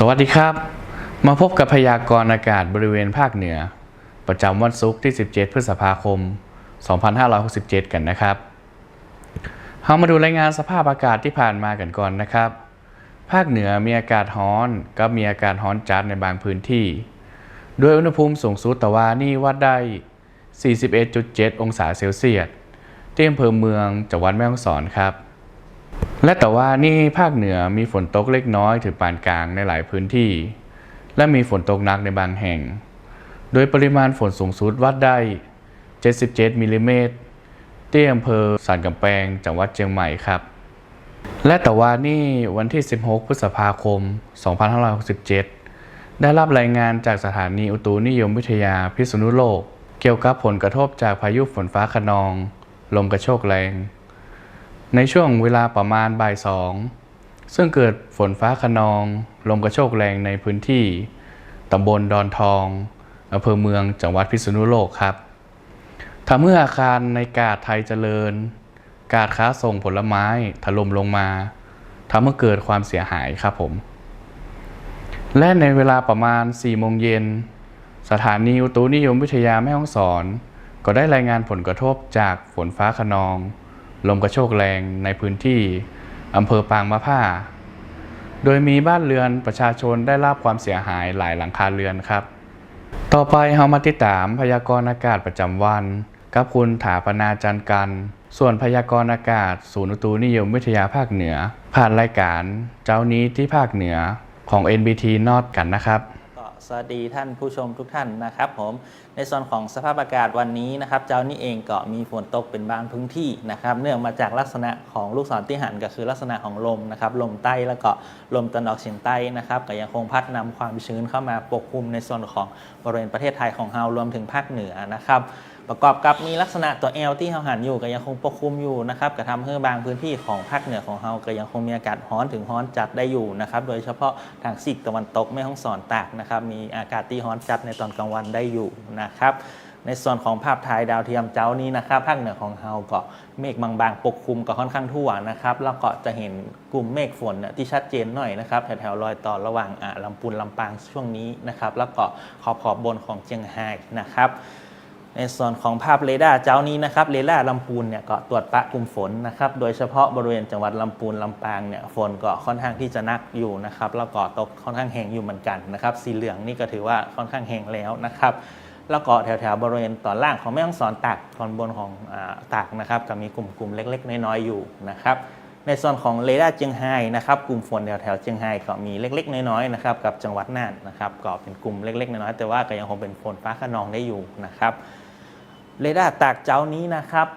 สวัสดีครับ มาพบกับพยากรณ์อากาศบริเวณภาคเหนือ ประจำวันศุกร์ที่ 17 พฤษภาคม 2567 กันนะครับเรามาดูรายงานสภาพอากาศที่ผ่านมากันก่อนนะครับ ภาคเหนือมีอากาศร้อนกับมีอากาศร้อนจัดในบางพื้นที่ด้วยอุณหภูมิสูงสุดตะวันนี่วัดได้ 41.7 องศาเซลเซียสที่อำเภอเมืองจังหวัดแม่ฮ่องสอนครับ และแต่ว่านี่ภาคเหนือมีฝนตกเล็กน้อยถึงปานกลางในหลายพื้นที่ และมีฝนตกหนักในบางแห่ง โดยปริมาณฝนสูงสุดวัดได้ 77มิลลิเมตรที่อำเภอสันกำแพงจังหวัดเชียงใหม่ครับ และแต่ว่านี่วันที่ 16 พฤษภาคม 2567 ได้รับรายงานจากสถานีอุตุนิยมวิทยาพิษณุโลก เกี่ยวกับผลกระทบจากพายุฝนฟ้าคะนอง ลมกระโชกแรง ในช่วงเวลาประมาณบ่ายสองซึ่งเกิดฝนฟ้าคะนอง ลมกระโชกแรงในพื้นที่ตำบลดอนทองอำเภอเมืองจังหวัดพิษณุโลกครับทำให้อาคารในกาดไทยเจริญ กาดค้าส่งผลไม้ถล่มลงมาทำให้เกิดความเสียหายครับผม และในเวลาประมาณ4โมงเย็น สถานีอุตุนิยมวิทยาแม่ฮ่องสอน ก็ได้รายงานผลกระทบจากฝนฟ้าคะนอง ลมกระโชกแรงในพื้นที่อำเภอปางมะผ้า โดยมีบ้านเรือนประชาชนได้รับความเสียหายหลายหลังคาเรือนครับ ต่อไปเฮามาติดตามพยากรณ์อากาศประจำวัน กับคุณถาปนาจันกัน ส่วนพยากรณ์อากาศ ศูนย์อุตุนิยมวิทยาภาคเหนือ ผ่านรายการ เจ้านี้ที่ภาคเหนือของ NBT นอดกันนะครับ สวัสดีท่านผู้ชมทุกท่านนะครับผมในส่วนของสภาพอากาศวันนี้นะครับ เจ้านี้เองก็มีฝนตกเป็นบางพื้นที่นะครับ เนื่องมาจากลักษณะของลูกศรที่หันก็คือลักษณะของลมนะครับลมใต้แล้วก็ลมตะนออกเฉียงใต้นะครับก็ยังคงพัดนำความชื้นเข้ามาปกคลุมในส่วนของบริเวณประเทศไทยของเรารวมถึงภาคเหนือนะครับ ประกอบกับมีลักษณะตัว L ที่เราหันอยู่ก็ยังคงปกคลุมอยู่นะครับกระทำให้บางพื้นที่ของภาคเหนือของเราก็ยังคงมีอากาศร้อนถึงร้อนจัดได้อยู่นะครับโดยเฉพาะทางซีกตะวันตกแม่ฮ่องสอนตากนะครับมีอากาศที่ร้อนจัดในตอนกลางวันได้อยู่นะครับในส่วนของภาพถ่ายดาวเทียมเจ้านี้นะครับภาคเหนือของเราก็เมฆบางๆ ปกคลุมก็ค่อนข้างทั่วนะครับแล้วก็จะเห็นกลุ่มเมฆฝนที่ชัดเจนหน่อยนะครับแถวๆรอยต่อระหว่างอ่าลำพูนลำปางช่วงนี้นะครับแล้วก็ขอบขอบบนของเชียงรายนะครับ ในส่วนของภาพเรดาร์เจ้านี้นะครับเรดาร์ลำพูนเนี่ยก็ตรวจปะกลุ่มฝนนะครับโดยเฉพาะบริเวณจังหวัดลำพูนลำปางเนี่ยฝนก็ค่อนข้างที่จะนักอยู่นะครับแล้วก็ตกค่อนข้างแห้งอยู่เหมือนกันนะครับสีเหลืองนี่ก็ถือว่าค่อนข้างแห้งแล้วนะครับแล้วก็แถวๆบริเวณตอนล่างของแม่ฮ่องสอนตากตอนบนของอตากนะครับก็มีกลุ่มๆเล็ก ๆ น้อยๆอยู่นะครับในส่วนของเรดาร์เจียงไฮ้นะครับกลุ่มฝนแถวๆเจียงไฮ้ก็มีเล็ก ๆ น้อยๆนะครับกับจังหวัดน่านนะครับก็เป็นกลุ่มเล็ก ๆ น้อยๆแต่ว่าก็ยังคงเป็นฝนฟ้าขนองได้อยู่นะครับ เรดาร์ตากเจ้านี้นะครับ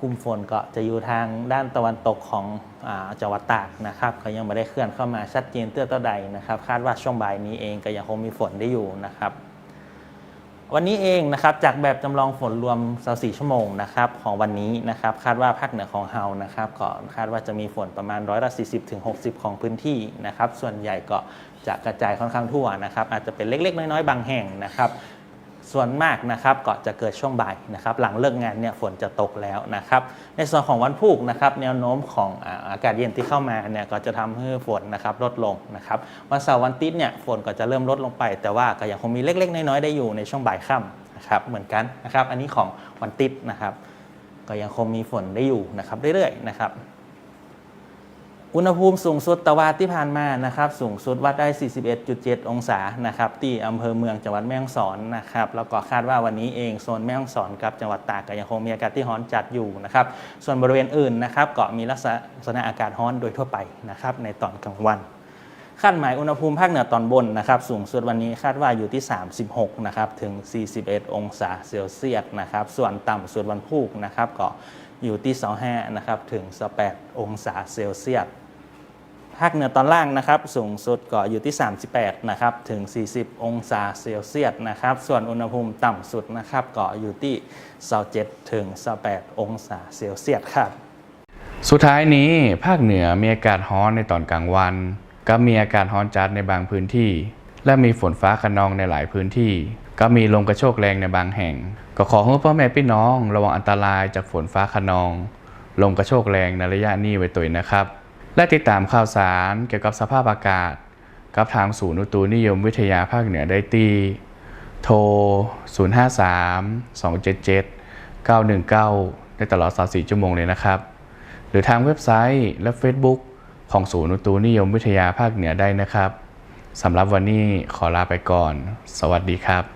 กลุ่มฝนก็จะอยู่ทางด้านตะวันตกของอจังหวัดตากนะครับ ก็ยังไม่ได้เคลื่อนเข้ามาชัดเจนเตื้อเต้าใดนะครับ คาดว่าช่วงบ่ายนี้เองก็ยังคงมีฝนได้อยู่นะครับ วันนี้เองนะครับจากแบบจำลองฝนรวม 24 ชั่วโมงนะครับของวันนี้นะครับ คาดว่าภาคเหนือของเฮานะครับก็คาดว่าจะมีฝนประมาณร้อยละ40ถึง60 ของพื้นที่นะครับ ส่วนใหญ่ก็จะกระจายค่อนข้างทั่วนะครับ อาจจะเป็นเล็ก ๆ น้อยๆบางแห่งนะครับ ส่วนมากนะครับก็จะเกิดช่วงบ่ายนะครับหลังเลิกงานเนี่ยฝนจะตกแล้วนะครับในส่วนของวันพุธนะครับแนวโน้มของอากาศเย็นที่เข้ามาเนี่ยก็จะทำให้ฝนนะครับลดลงนะครับวันเสาร์วันอาทิตย์เนี่ยฝนก็จะเริ่มลดลงไป แต่ว่าก็ยังคงมีเล็ก ๆ น้อยๆได้อยู่ในช่วงบ่ายค่ำนะครับเหมือนกันนะครับอันนี้ของวันอาทิตย์นะครับก็ยังคงมีฝนได้อยู่นะครับเรื่อยๆนะครับ อุณหภูมิสูงสุดตะวันที่ผ่านมานะครับสูงสุดวัดได้ 41.7 องศานะครับที่อำเภอเมืองจังหวัดแม่ฮ่องสอนนะครับแล้วก็คาดว่าวันนี้เองโซนแม่ฮ่องสอนกับจังหวัดตากก็ยังคงมีอากาศที่ร้อนจัดอยู่นะครับส่วนบริเวณอื่นนะครับก็มีลักษณะอากาศร้อนโดยทั่วไปนะครับในตอนกลางวันคาดหมายอุณหภูมิภาคเหนือตอนบนนะครับสูงสุดวันนี้คาดว่าอยู่ที่ 36นะครับถึง 41 องศาเซลเซียสนะครับส่วนต่ำสุดวันพุธนะครับก็อยู่ที่ 25นะครับถึง 18 องศาเซลเซียส ภาคเหนือตอนล่างนะครับ สูงสุดก็อยู่ที่ 38 นะครับ ถึง 40 องศาเซลเซียสนะครับ ส่วนอุณหภูมิต่ำสุดนะครับ ก็อยู่ที่ 27 ถึง 28 องศาเซลเซียสครับ สุดท้ายนี้ภาคเหนือมีอากาศร้อนในตอนกลางวัน ก็มีอากาศร้อนจัดในบางพื้นที่ และมีฝนฟ้าคะนองในหลายพื้นที่ ก็มีลมกระโชกแรงในบางแห่ง ก็ขอให้พ่อแม่พี่น้อง ระวังอันตรายจากฝนฟ้าคะนอง ลมกระโชกแรงในระยะนี้ไว้ตัวนะครับ และติดตามข่าวสารเกี่ยวกับสภาพอากาศ กับทางศูนย์อุตุนิยมวิทยาภาคเหนือได้ตีโทร 053 277 919 ได้ตลอด 24 ชั่วโมงเลยนะครับ หรือทางเว็บไซต์และ Facebook ของศูนย์อุตุนิยมวิทยาภาคเหนือได้นะครับสำหรับวันนี้ขอลาไปก่อน สวัสดีครับ